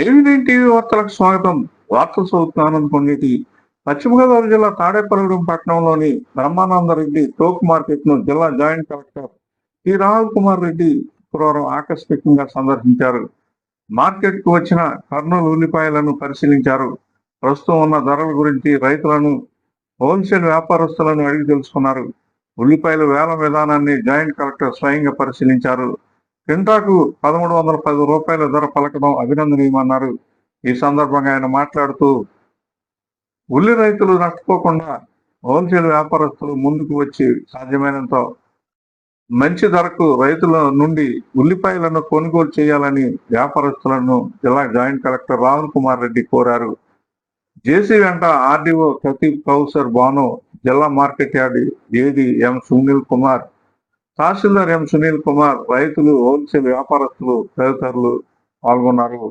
ఏవినైన్ TV వార్తలకు స్వాగతం. వార్తలు చదువుతున్న ఆనంద్ పొంగేటి పశ్చిమ గోదావరి జిల్లా తాడేపల్లిగూడెం పట్టణంలోని బ్రహ్మానందరెడ్డి టోక్ మార్కెట్ను జిల్లా joint collector T. Rahul Kumar Reddy శుక్రవారం ఆకస్మికంగా సందర్శించారు. మార్కెట్కు వచ్చిన కర్నూలు ఉల్లిపాయలను పరిశీలించారు. ప్రస్తుతం ఉన్న ధరల గురించి రైతులను హోల్సేల్ వ్యాపారస్తులను అడిగి తెలుసుకున్నారు. ఉల్లిపాయల వేల విధానాన్ని జాయింట్ కలెక్టర్ స్వయంగా పరిశీలించారు. క్వింటాకు పదమూడు వందల పది రూపాయల ధర పలకడం అభినందనీయమన్నారు. ఈ సందర్భంగా ఆయన మాట్లాడుతూ ఉల్లి రైతులు నష్టపోకుండా హోల్సేల్ వ్యాపారస్తులు ముందుకు వచ్చి సాధ్యమైనంత మంచి ధరకు రైతుల నుండి ఉల్లిపాయలను కొనుగోలు చేయాలని వ్యాపారస్తులను జిల్లా జాయింట్ కలెక్టర్ రాహుల్ కుమార్ రెడ్డి కోరారు. జేసీ వెంట ఆర్డీఓ ప్రతీప్ కౌసర్ బాను జిల్లా market yard AD M Sunil Kumar తహసీల్దార్ ఎం సునీల్ కుమార్ రైతులు హోల్సేల్ వ్యాపారస్తులు తదితరులు పాల్గొన్నారు.